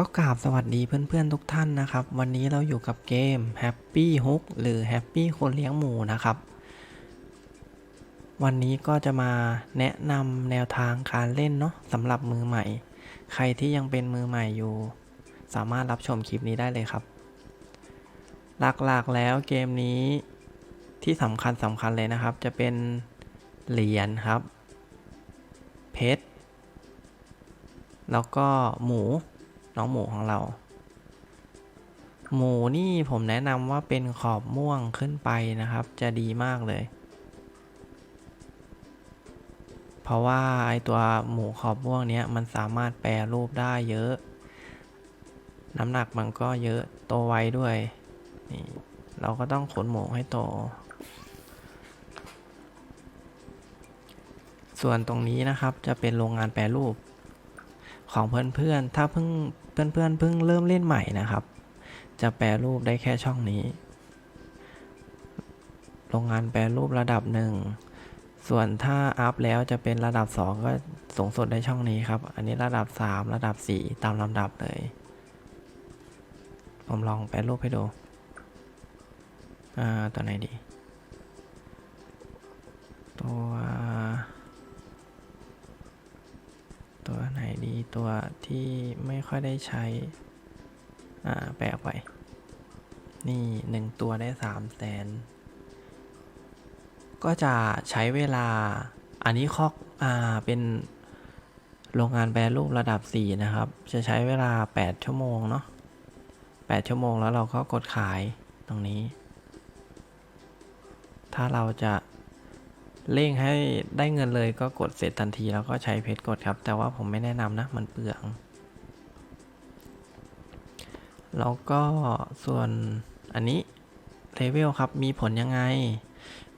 ก็กราบสวัสดีเพื่อนๆทุกท่านนะครับ วันนี้เราอยู่กับเกม Happy Hook หรือ Happy คนเลี้ยงหมูนะครับ วันนี้ก็จะมาแนะนำแนวทางการเล่นเนาะสำหรับมือใหม่ ใครที่ยังเป็นมือใหม่อยู่ สามารถรับชมคลิปนี้ได้เลยครับ หลักๆแล้วเกมนี้ที่สำคัญสำคัญเลยนะครับ จะเป็นเหรียญครับ เพชรแล้วก็หมู น้องหมูของเรา หมูนี่ผมแนะนำว่าเป็นขอบม่วงขึ้นไปนะครับ จะดีมากเลย เพราะว่าไอตัวหมูขอบม่วงเนี้ยมันสามารถแปรรูปได้เยอะ น้ำหนักมันก็เยอะโตไวด้วยนี่เราก็ต้องขนหมูให้โตส่วนตรงนี้นะครับจะเป็นโรงงานแปรรูปของเพื่อนๆ ถ้าเพิ่ง เพื่อนๆเพิ่งเริ่มเล่นใหม่นะครับ จะแปรรูปได้แค่ช่องนี้ โรงงานแปรรูประดับหนึ่งส่วนถ้าอัพแล้วจะเป็นระดับ 2 ก็สูงสุดได้ช่องนี้ครับ อันนี้ระดับ 3 ระดับ 4 ตามลำดับเลย ผมลองแปรรูปให้ดู อ่า ตัวไหนดี ตัว ตัวไหนดีตัวที่ไม่ค่อยได้ใช้ อ่า แปลไป นี่หนึ่งตัวได้สามแสน ก็จะใช้เวลา อันนี้คอก อ่า เป็นโรงงานแปรรูประดับ 4 นะครับ จะใช้เวลา 8 ชั่วโมง เนาะ8ชั่วโมงแล้วเราก็กดขายตรงนี้ ถ้าเราจะ เร่งให้ได้เงินเลยก็กดเสร็จทันทีแล้วก็ใช้เพชรกดครับ แต่ว่าผมไม่แนะนำนะ มันเปลือง แล้วก็ส่วนอันนี้เลเวลครับมีผลยังไง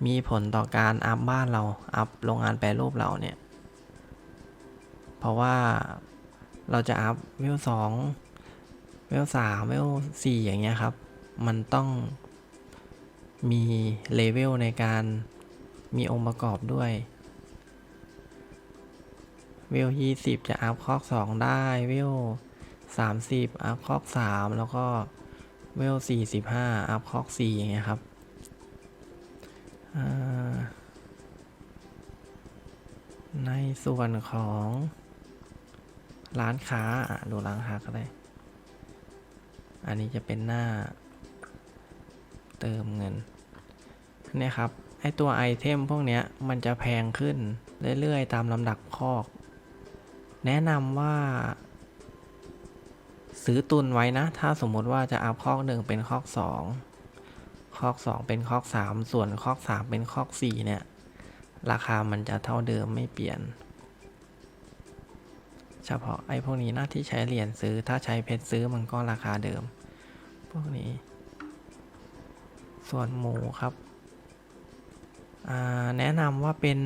มีผลต่อการอัพบ้านเรา อัพโรงงานแปรรูปเราเนี่ย เพราะว่าเราจะอัพเวลสองเวลสามเวลสี่อย่างเงี้ยครับ มันต้องมีเลเวลในการ มีองค์ประกอบด้วยเวลยี่สิบจะอัพคอกสองได้เวลสามสิบอัพคอกสามแล้วก็เวลสี่สิบห้าอัพคอกสี่อย่างเงี้ยครับในส่วนของร้านค้าดูร้านค้าก็ได้ อันนี้จะเป็นหน้าเติมเงินเนี่ยครับ ไอตัวไอเทมพวกเนี้ยมันจะแพงขึ้นเรื่อยๆ ตามลำดับคอก แนะนำว่า ซื้อตุนไว้นะ ถ้าสมมติว่าจะอัพคอกหนึ่งเป็นคอกสองคอกสองเป็นคอกสามส่วนคอกสามเป็นคอกสี่เนี่ย ราคามันจะเท่าเดิมไม่เปลี่ยน เฉพาะไอ้พวกนี้นะที่ใช้เหรียญซื้อถ้าใช้เพชรซื้อมันก็ราคาเดิม พวกนี้ ส่วนหมูครับ แนะนำว่าเป็น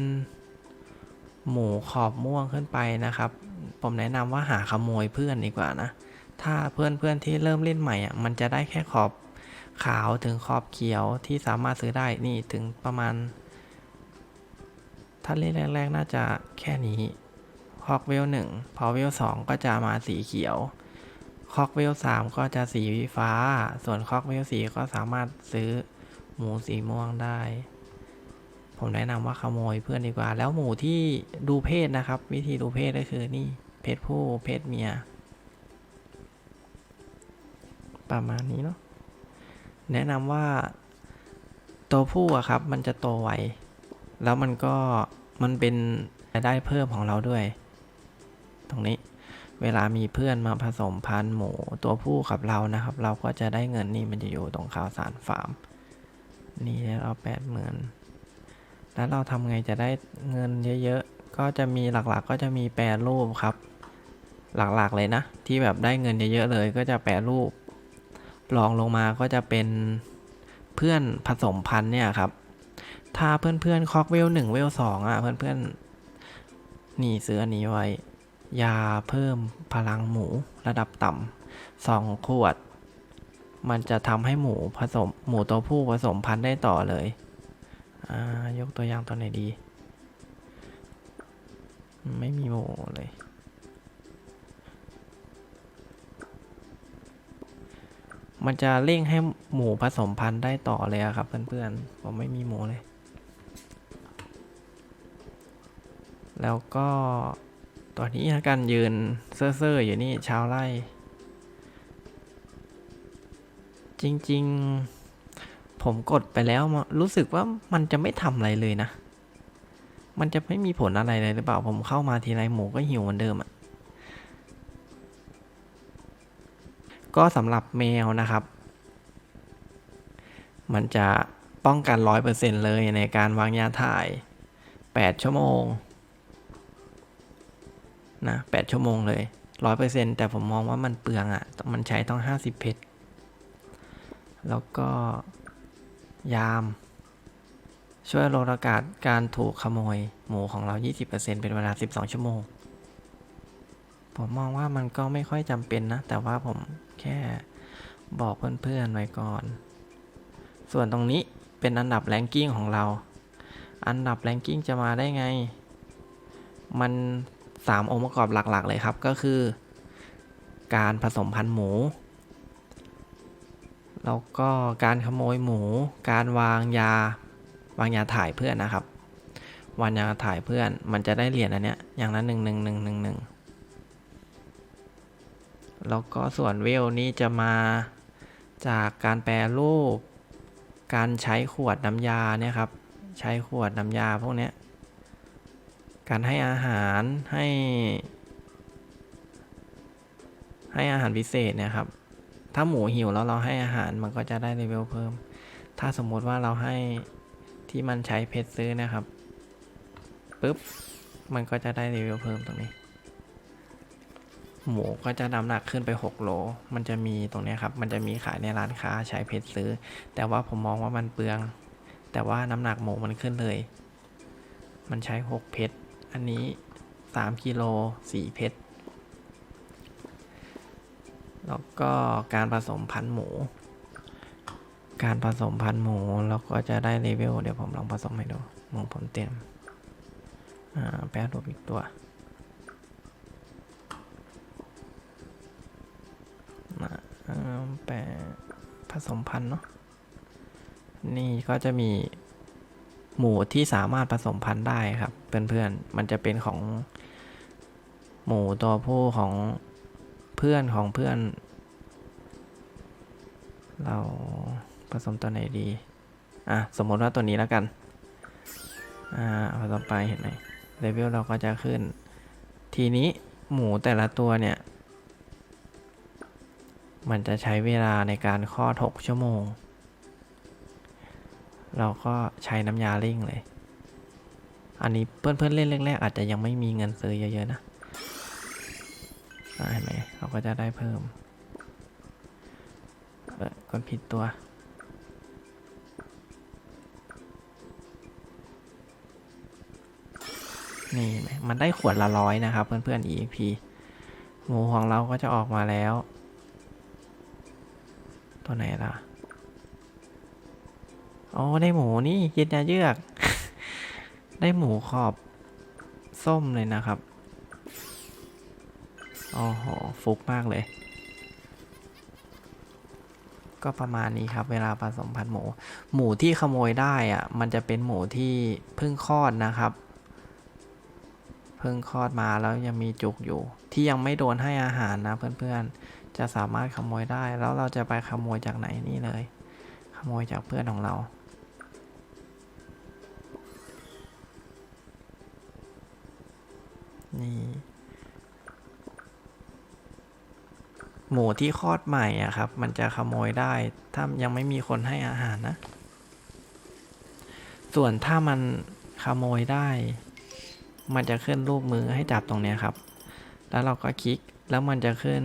หมูขอบม่วงขึ้นไปนะครับ ผมแนะนำว่าหาขโมยเพื่อนดีกว่านะ ถ้าเพื่อนเพื่อนที่เริ่มเล่นใหม่อะมันจะได้แค่ขอบขาวถึงขอบเขียวที่สามารถซื้อได้นี่ถึงประมาณ ถ้าเล่นแรกๆน่าจะแค่นี้คอกเวลหนึ่งพอเวลสองก็จะมาสีเขียวคอกเวลสามก็จะสีฟ้า ส่วนคอกเวลสี่ก็สามารถซื้อหมูสีม่วงได้ ผมแนะนำว่าขโมยเพื่อนดีกว่า แล้วหมูที่ดูเพศนะครับ วิธีดูเพศก็คือนี่เพศผู้เพศเมีย ประมาณนี้เนาะแนะนำว่าตัวผู้อะครับ มันจะโตไวแล้วมันก็มันเป็นรายได้เพิ่มของเราด้วย ตรงนี้เวลามีเพื่อนมาผสมพันธุ์หมูตัวผู้กับเรานะครับ เราก็จะได้เงินนี่มันจะอยู่ตรงข่าวสารฟาร์ม นี่เราแปดหมื่น แล้วเราทำไงจะได้เงินเยอะๆ ก็จะมีหลักๆ ก็จะมีแปรรูปครับ หลักๆเลยนะ ที่แบบได้เงินเยอะๆเลยก็จะแปรรูปรองลงมาก็จะเป็นเพื่อนผสมพันธุ์เนี่ยครับ ถ้าเพื่อนๆคอกเวลหนึ่งเวลสองอะเพื่อนๆนี่ซื้ออันนี้ไว้ ยาเพิ่มพลังหมูระดับต่ำสองขวด มันจะทำให้หมูผสมหมูตัวผู้ผสมพันธุ์ได้ต่อเลย ยกตัวอย่างตัวไหนดี ไม่มีหมูเลย มันจะเร่งให้หมูผสมพันธุ์ได้ต่อเลยครับเพื่อนๆ ผมไม่มีหมูเลย แล้วก็ตัวนี้ละกันยืนเซ่อๆอยู่นี่ชาวไร่ จริง ๆ ผมกดไปแล้วมารู้สึกว่ามันจะไม่ทำอะไรเลยนะ มันจะไม่มีผลอะไรเลยหรือเปล่า ผมเข้ามาทีไรหมูก็หิวเหมือนเดิมอะก็สำหรับแมวนะครับ มันจะป้องกันร้อยเปอร์เซ็นเลยในการวางยาถ่ายแปดชั่วโมง นะแปดชั่วโมงเลยร้อยเปอร์เซ็นแต่ผมมองว่ามันเปลืองอะ่ะ มันใช้ต้องห้าสิบเพชรแล้วก็ ยาม ช่วยลดโอกาสการถูกขโมยหมูของเรา 20%เป็นเวลา 12 ชั่วโมง ผมมองว่ามันก็ไม่ค่อยจำเป็นนะ แต่ว่าผมแค่บอกเพื่อนๆไว้ก่อน ส่วนตรงนี้เป็นอันดับแรงกิ้งของเรา อันดับแรงกิ้งจะมาได้ไง มัน 3 องค์ประกอบหลักๆ เลยครับก็คือ การผสมพันธุ์หมู แล้วก็การขโมยหมู การวางยา วางยาถ่ายเพื่อนนะครับ วางยาถ่ายเพื่อน มันจะได้เหรียญอันเนี้ย อย่างละหนึ่งหนึ่งหนึ่งหนึ่งหนึ่งแล้วก็ส่วนเวลนี้จะมาจากการแปรรูป การใช้ขวดน้ำยาเนี่ยครับ ใช้ขวดน้ำยาพวกเนี้ย การให้อาหารให้ ให้อาหารพิเศษเนี่ยครับ ถ้าหมูหิวแล้วเราให้อาหารมันก็จะได้เลเวลเพิ่ม ถ้าสมมุติว่าเราให้ที่มันใช้เพชรซื้อนะครับปุ๊บมันก็จะได้เลเวลเพิ่มตรงนี้ หมูก็จะน้ำหนักขึ้นไป 6 โล มันจะมีตรงนี้ครับ มันจะมีขายในร้านค้าใช้เพชรซื้อ แต่ว่าผมมองว่ามันเปลือง แต่ว่าน้ำหนักหมูมันขึ้นเลย มันใช้ 6 เพชร อันนี้ 3 กิโล 4 เพชร แล้วก็การผสมพันธุ์หมู การผสมพันธุ์หมูเราก็จะได้เลเวลเดี๋ยวผมลองผสมให้ดูหมูผมเต็มอ่าแปรรูปอีกตัวอ่าอ่าแปรผสมพันธุ์เนาะนี่ก็จะมีหมูที่สามารถผสมพันธุ์ได้ครับ เพื่อนๆ มันจะเป็นของหมูตัวผู้ของ เพื่อนของเพื่อน เราผสมตัวไหนดี อะ สมมติว่าตัวนี้แล้วกัน อ่าผสมไปเห็นไหมเลเวลเราก็จะขึ้น ทีนี้หมูแต่ละตัวเนี่ย มันจะใช้เวลาในการคลอด 6 ชั่วโมง เราก็ใช้น้ำยาเร่งเลย อันนี้เพื่อนๆเล่นแรกๆอาจจะยังไม่มีเงินซื้อเยอะๆนะ เห็นไหมเราก็จะได้เพิ่มเออกดผิดตัว นี่ไหมมันได้ขวดละร้อยนะครับเพื่อนๆ EXP หมูของเราก็จะออกมาแล้ว ตัวไหนล่ะอ๋อได้หมูนี่เย็นยาเยือก ได้หมูขอบส้มเลยนะครับ โอ้โหฟุกมากเลย ก็ประมาณนี้ครับ เวลาผสมพันธุ์หมู หมูที่ขโมยได้อะมันจะเป็นหมูที่เพิ่งคลอดนะครับ เพิ่งคลอดมาแล้วยังมีจุกอยู่ ที่ยังไม่โดนให้อาหารนะเพื่อนๆ จะสามารถขโมยได้ แล้วเราจะไปขโมยจากไหนนี่เลย ขโมยจากเพื่อนของเรานี่ หมูที่คลอดใหม่อะครับ มันจะขโมยได้ ถ้ายังไม่มีคนให้อาหารนะ ส่วนถ้ามันขโมยได้ มันจะขึ้นรูปมือให้จับตรงนี้ครับ แล้วเราก็คลิก แล้วมันจะขึ้น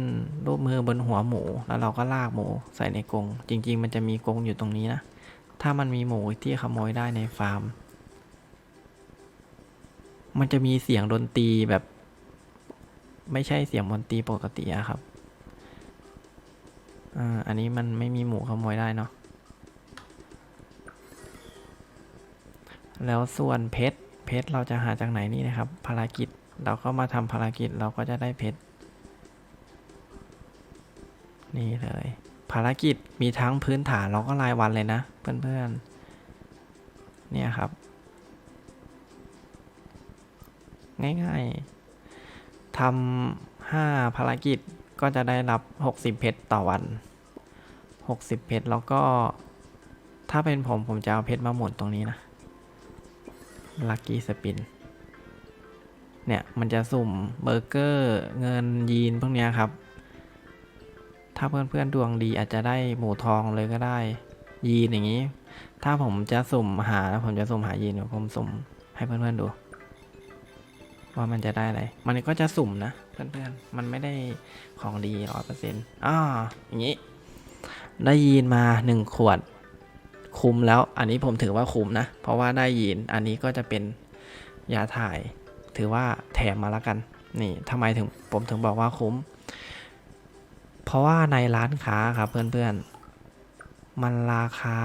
รูปมือบนหัวหมู แล้วเราก็ลากหมูใส่ในกรง จริง ๆ มันจะมีกรงอยู่ตรงนี้นะ ถ้ามันมีหมูที่ขโมยได้ในฟาร์ม มันจะมีเสียงดนตรีแบบ ไม่ใช่เสียงดนตรีปกติอะครับ อ่า อันนี้มันไม่มีหมูขโมยได้เนาะ แล้วส่วนเพชร เพชรเราจะหาจากไหนนี่นะครับ ภารกิจ เราก็มาทำภารกิจเราก็จะได้เพชร นี่เลย ภารกิจมีทั้งพื้นฐานแล้วก็รายวันเลยนะ เพื่อนๆ เนี่ยครับ ง่ายๆทำห้าภารกิจก็จะได้รับ 60 เพชรต่อวัน 60 เพชรแล้วก็ ถ้าเป็นผมผมจะเอาเพชรมาหมุนตรงนี้นะลัคกี้สปินเนี่ยมันจะสุ่มเบอร์เกอร์เงินยีนพวกเนี้ยครับ ถ้าเพื่อนๆดวงดีอาจจะได้หมูทองเลยก็ได้ ยีนอย่างนี้ ถ้าผมจะสุ่มหาผมจะสุ่มหายีนผมสุ่มให้เพื่อนๆดู ว่ามันจะได้อะไร มันก็จะสุ่มนะ เพื่อนๆ มันไม่ได้ของดีร้อยเปอร์เซ็นต์อ่าอย่างนี้ ได้ยีนมาหนึ่งขวด คุ้มแล้วอันนี้ผมถือว่าคุ้มนะ เพราะว่าได้ยีนอันนี้ก็จะเป็นยาถ่าย ถือว่าแถมมาแล้วกัน นี่ทำไมถึงผมถึงบอกว่าคุ้ม เพราะว่าในร้านค้าครับเพื่อนๆ มันราคา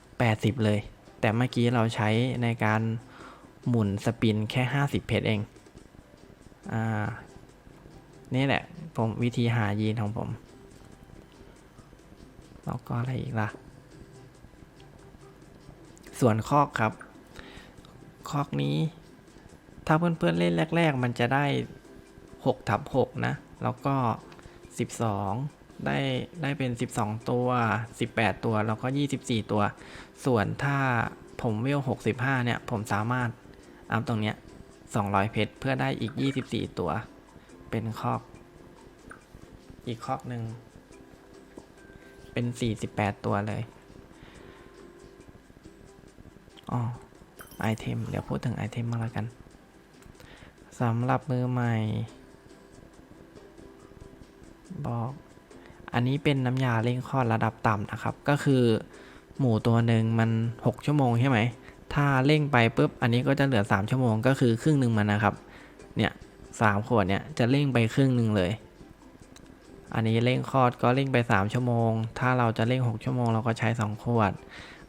80 เลย แต่เมื่อกี้เราใช้ในการหมุนสปินแค่ 50 เพชรเอง อ่า นี่แหละ ผมวิธีหายีนของผม แล้วก็อะไรอีกล่ะ ส่วนคอกครับ คอกนี้ ถ้าเพื่อนๆเล่นแรก ๆ มันจะได้6ทับ6นะ แล้วก็ 12 ได้ได้เป็น 12 ตัว 18 ตัว แล้วก็ 24 ตัว ส่วนถ้าผมเวล65 เนี่ย ผมสามารถอัพตรงเนี้ย 200 เพชรเพื่อได้อีก 24 ตัว เป็นคอก อีกคอกหนึ่ง เป็น 48 ตัวเลยอ๋อไอเทม เดี๋ยวพูดถึงไอเทมมาแล้วกันสำหรับมือใหม่ บอก อันนี้เป็นน้ำยาเร่งคลอดระดับต่ำนะครับ ก็คือหมูตัวหนึ่งมัน 6 ชั่วโมงใช่ไหม ถ้าเร่งไปปุ๊บ อันนี้ก็จะเหลือ 3 ชั่วโมง ก็คือครึ่งหนึ่งมันนะครับ เนี่ยสามขวดเนี่ยจะเร่งไปครึ่งหนึ่งเลย อันนี้เร่งคลอดก็เร่งไป 3 ชั่วโมง ถ้าเราจะเร่ง 6 ชั่วโมงเราก็ใช้ 2 ขวด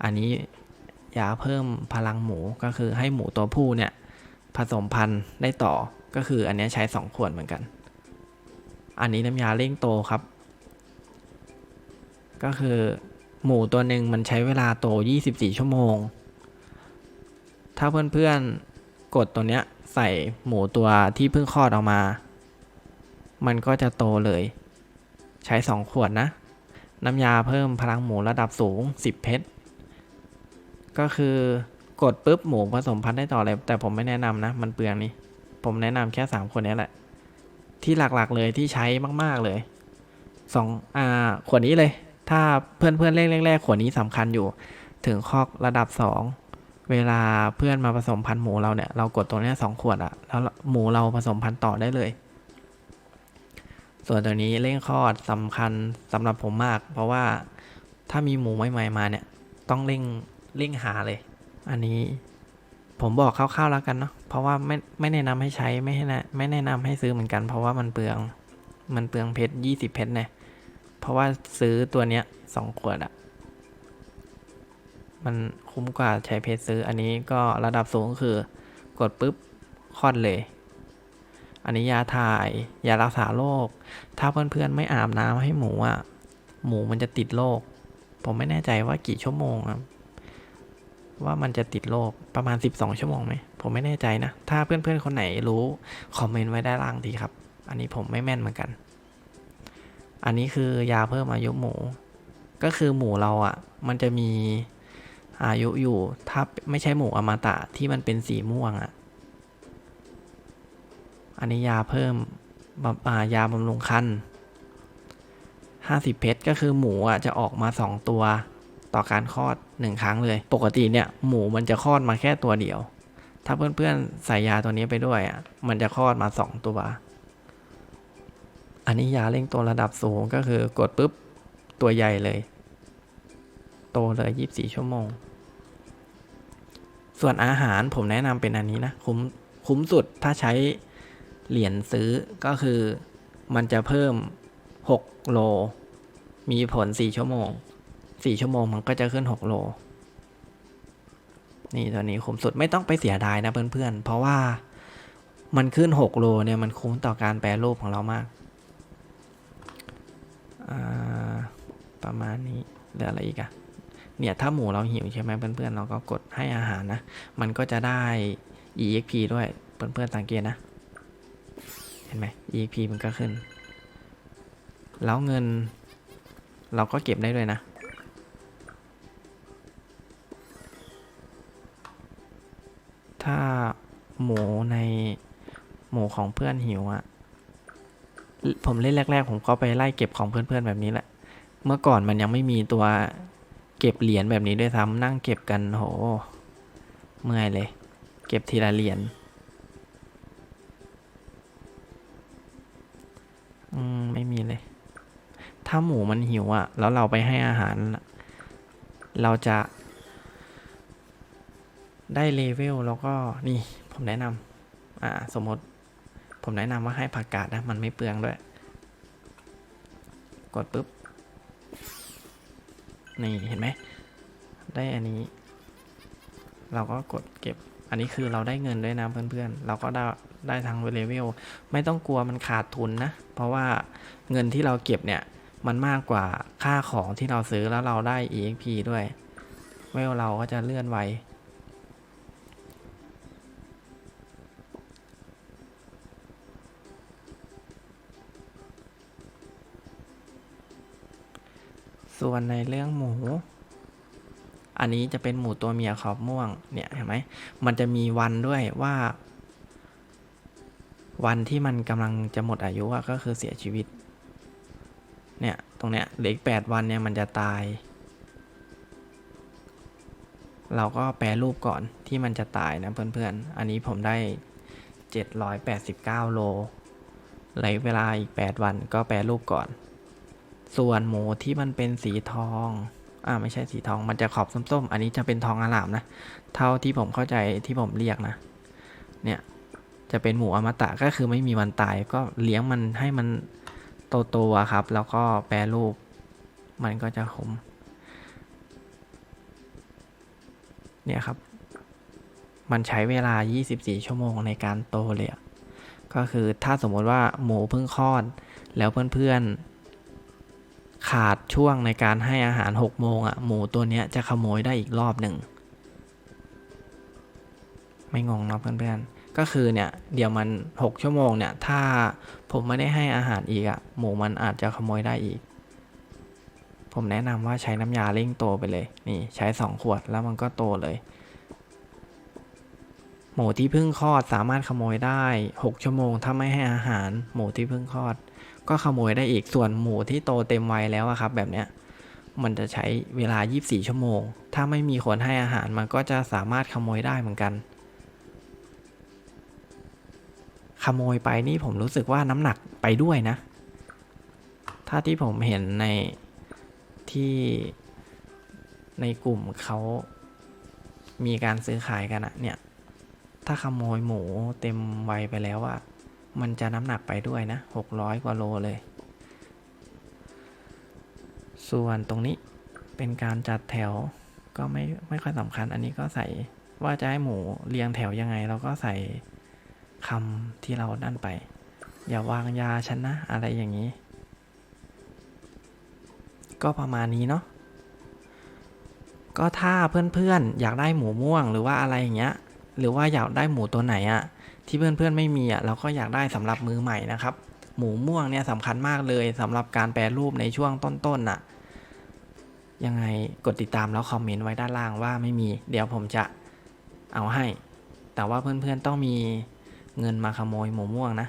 อันนี้ยาเพิ่มพลังหมูก็คือให้หมูตัวผู้เนี่ยผสมพันธุ์ได้ต่อ ก็คืออันนี้ใช้ 2 ขวดเหมือนกัน อันนี้น้ำยาเร่งโตครับ ก็คือหมูตัวหนึ่งมันใช้เวลาโต 24 ชั่วโมง ถ้าเพื่อนๆกดตัวเนี้ยใส่หมูตัวที่เพิ่งคลอดออกมา มันก็จะโตเลย ใช้ 2 ขวดนะ น้ำยาเพิ่มพลังหมูระดับสูง 10 เพชร ก็คือกดปุ๊บหมูผสมพันธุ์ได้ต่อเลย แต่ผมไม่แนะนำนะ มันเปลืองนี่ ผมแนะนำแค่3คนนี้แหละ ที่หลักๆเลยที่ใช้มากๆเลยสองอ่าขวดนี้เลย ถ้าเพื่อนเพื่อนๆเล่แรกๆขวดนี้สำคัญอยู่ ถึงคอกระดับสองเวลาเพื่อนมาผสมพันธุ์หมูเราเนี่ย เรากดตัวนี้สองขวดอะแล้วหมูเราผสมพันธุ์ต่อได้เลย ส่วนตัวนี้เร่งคลอดสำคัญสำหรับผมมาก เพราะว่าถ้ามีหมูใหม่ๆมาเนี่ย ต้องเร่งเร่งหาเลย อันนี้ผมบอกคร่าวๆแล้วกันเนาะเพราะว่าไม่ไม่แนะนำให้ใช้ไม่ให้นะไม่แนะนำให้ซื้อเหมือนกัน เพราะว่ามันเปลืองมันเปลืองเพชรยี่สิบเพชรเนี่ยเพราะว่าซื้อตัวเนี้ยสองขวดอะมันคุ้มกว่าใช้เพชรซื้ออันนี้ก็ระดับสูงคือกดปุ๊บคลอดเลย อันนี้ยาถ่าย ยารักษาโรค ถ้าเพื่อนๆไม่อาบน้ำให้หมูอะ หมูมันจะติดโรค ผมไม่แน่ใจว่ากี่ชั่วโมงอะว่ามันจะติดโรคประมาณ 12 ชั่วโมงไหม ผมไม่แน่ใจนะ ถ้าเพื่อนๆคนไหนรู้ คอมเมนต์ไว้ได้ล่างทีครับ อันนี้ผมไม่แม่นเหมือนกัน อันนี้คือยาเพิ่มอายุหมู ก็คือหมูเราอะ่ะ มันจะมีอายุอยู่ ถ้าไม่ใช่หมูอมตะที่มันเป็นสีม่วงอะ่ะ อันนี้ยาเพิ่มยาบำรุงคันห้าสิบเพชรก็คือหมูอะจะออกมาสองตัวต่อการคลอดหนึ่งครั้งเลย ปกติเนี่ยหมูมันจะคลอดมาแค่ตัวเดียว ถ้าเพื่อนๆใส่ยาตัวนี้ไปด้วยอะมันจะคลอดมาสองตัว อันนี้ยาเร่งตัวระดับสูงก็คือกดปุ๊บตัวใหญ่เลย โตเลยยี่บสี่ชั่วโมง ส่วนอาหารผมแนะนำเป็นอันนี้นะ คุ้มคุ้มสุดถ้าใช้ เหรียญซื้อก็คือมันจะเพิ่ม 6 โล มีผล 4 ชั่วโมง 4 ชั่วโมงมันก็จะขึ้น 6 โล นี่ตัวนี้คุ้มสุดไม่ต้องไปเสียดายนะเพื่อนๆ เพราะว่ามันขึ้น 6 โลเนี่ยมันคุ้มต่อการแปรรูปของเรามากาประมาณนี้เหลืออะไรอีกอะเนี่ยถ้าหมูเราหิวใช่ไหมเพื่อนๆ เราก็กดให้อาหารนะ มันก็จะได้ exp ด้วยเพื่อนๆสังเกตนะ ห็นไหม exp มันก็ขึ้น แล้วเงิน เราก็เก็บได้ด้วยนะ ถ้าหมูในหมูของเพื่อนหิวอะผมเล่นแรก ๆ ผมก็ไปไล่เก็บของเพื่อนๆแบบนี้แหละ เมื่อก่อนมันยังไม่มีตัวเก็บเหรียญแบบนี้ด้วยซ้ำนั่งเก็บกันโห เมื่อยเลย เก็บทีละเหรียญ อืม ไม่มีเลย ถ้าหมูมันหิวอะ่ะ แล้วเราไปให้อาหาร เราจะ ได้เลเวลแล้วก็นี่ ผมแนะนำอ่า สมมติ ผมแนะนำว่าให้ผักกาดนะ มันไม่เปลืองด้วย กดปุ๊บ นี่ เห็นไหม ได้อันนี้ เราก็กดเก็บ อันนี้คือเราได้เงินด้วยนะเพื่อนๆ เราก็ได้ได้ทางเลเวลไม่ต้องกลัวมันขาดทุนนะ เพราะว่าเงินที่เราเก็บเนี่ยมันมากกว่าค่าของที่เราซื้อแล้วเราได้ EXP ด้วยเวลเราก็จะเลื่อนไวส่วนในเรื่องหมู อันนี้จะเป็นหมูตัวเมียขอบม่วงเนี่ยเห็นไหมมันจะมีวันด้วยว่า วันที่มันกำลังจะหมดอายุอะก็คือเสียชีวิต เนี่ยตรงเนี้ยเหลืออีกแปดวันเนี่ยมันจะตาย เราก็แปรรูปก่อนที่มันจะตายนะเพื่อนๆ อันนี้ผมได้ 789 โลเหลเวลาอีก 8 วันก็แปรรูปก่อน ส่วนหมูที่มันเป็นสีทอง อ่าไม่ใช่สีทองมันจะขอบส้มๆ อันนี้จะเป็นทองอลามนะ เท่าที่ผมเข้าใจที่ผมเรียกนะ เนี่ยจะเป็นหมูอมตะก็คือไม่มีวันตายก็เลี้ยงมันให้มันโตๆครับ แล้วก็แปรรูป มันก็จะคมเนี่ยครับ มันใช้เวลา 24 ชั่วโมงในการโตเลยอะก็คือถ้าสมมติว่าหมูเพิ่งคลอด แล้วเพื่อนๆ ขาดช่วงในการให้อาหาร 6 โมงอะหมูตัวเนี้ยจะขโมยได้อีกรอบหนึ่ง ไม่งงเนาะเพื่อนๆ ก็คือเนี่ย เดี๋ยวมัน 6 ชั่วโมงเนี่ย ถ้าผมไม่ได้ให้อาหารอีกอะหมูมันอาจจะขโมยได้อีก ผมแนะนำว่าใช้น้ำยาเร่งโตไปเลย นี่ใช้ 2 ขวดแล้วมันก็โตเลย หมูที่เพิ่งคลอดสามารถขโมยได้ 6 ชั่วโมงถ้าไม่ให้อาหาร หมูที่เพิ่งคลอด ก็ขโมยได้อีกส่วนหมูที่โตเต็มวัยแล้วอะครับ แบบเนี้ยมันจะใช้เวลา 24 ชั่วโมง ถ้าไม่มีคนให้อาหารมันก็จะสามารถขโมยได้เหมือนกัน ขโมยไปนี่ผมรู้สึกว่าน้ำหนักไปด้วยนะ ถ้าที่ผมเห็นในที่ในกลุ่มเขามีการซื้อขายกันอะเนี่ย ถ้าขโมยหมูเต็มวัยไปแล้วอะ มันจะน้ำหนักไปด้วยนะหกร้อยกว่าโลเลย ส่วนตรงนี้เป็นการจัดแถวก็ไม่ไม่ค่อยสำคัญ อันนี้ก็ใส่ว่าจะให้หมูเรียงแถวยังไง เราก็ใส่คำที่เรานั่นไป อย่าวางยาฉันนะ อะไรอย่างนี้ ก็ประมาณนี้เนาะก็ถ้าเพื่อนๆ อยากได้หมูม่วงหรือว่าอะไรอย่างเงี้ย หรือว่าอยากได้หมูตัวไหนอะที่เพื่อนๆไม่มีอะเราก็อยากได้สำหรับมือใหม่นะครับ หมูม่วงเนี่ยสำคัญมากเลยสำหรับการแปรรูปในช่วงต้นๆน่ะ ยังไงกดติดตามแล้วคอมเมนต์ไว้ด้านล่างว่าไม่มี เดี๋ยวผมจะเอาให้ แต่ว่าเพื่อนๆต้องมีเงินมาขโมยหมูม่วงนะ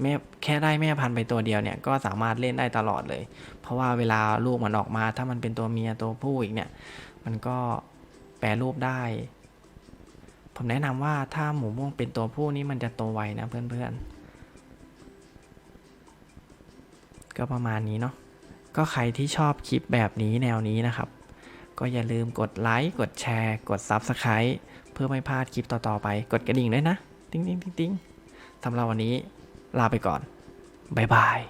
แม่แค่ได้แม่พันธุ์ไปตัวเดียวเนี่ยก็สามารถเล่นได้ตลอดเลย เพราะว่าเวลาลูกมันออกมา ถ้ามันเป็นตัวเมียตัวผู้อีกเนี่ย มันก็แปรรูปได้ ผมแนะนำว่าถ้าหมูม่วงเป็นตัวผู้นี่มันจะโตไวนะเพื่อนๆ ก็ประมาณนี้เนาะ ก็ใครที่ชอบคลิปแบบนี้แนวนี้นะครับ ก็อย่าลืมกดไลค์ กดแชร์ กด Subscribe เพื่อไม่พลาดคลิปต่อๆไป กดกระดิ่งด้วยนะ ติ๊งติ๊งติ๊งติ๊งสำหรับวันนี้ลาไปก่อน บ๊ายบาย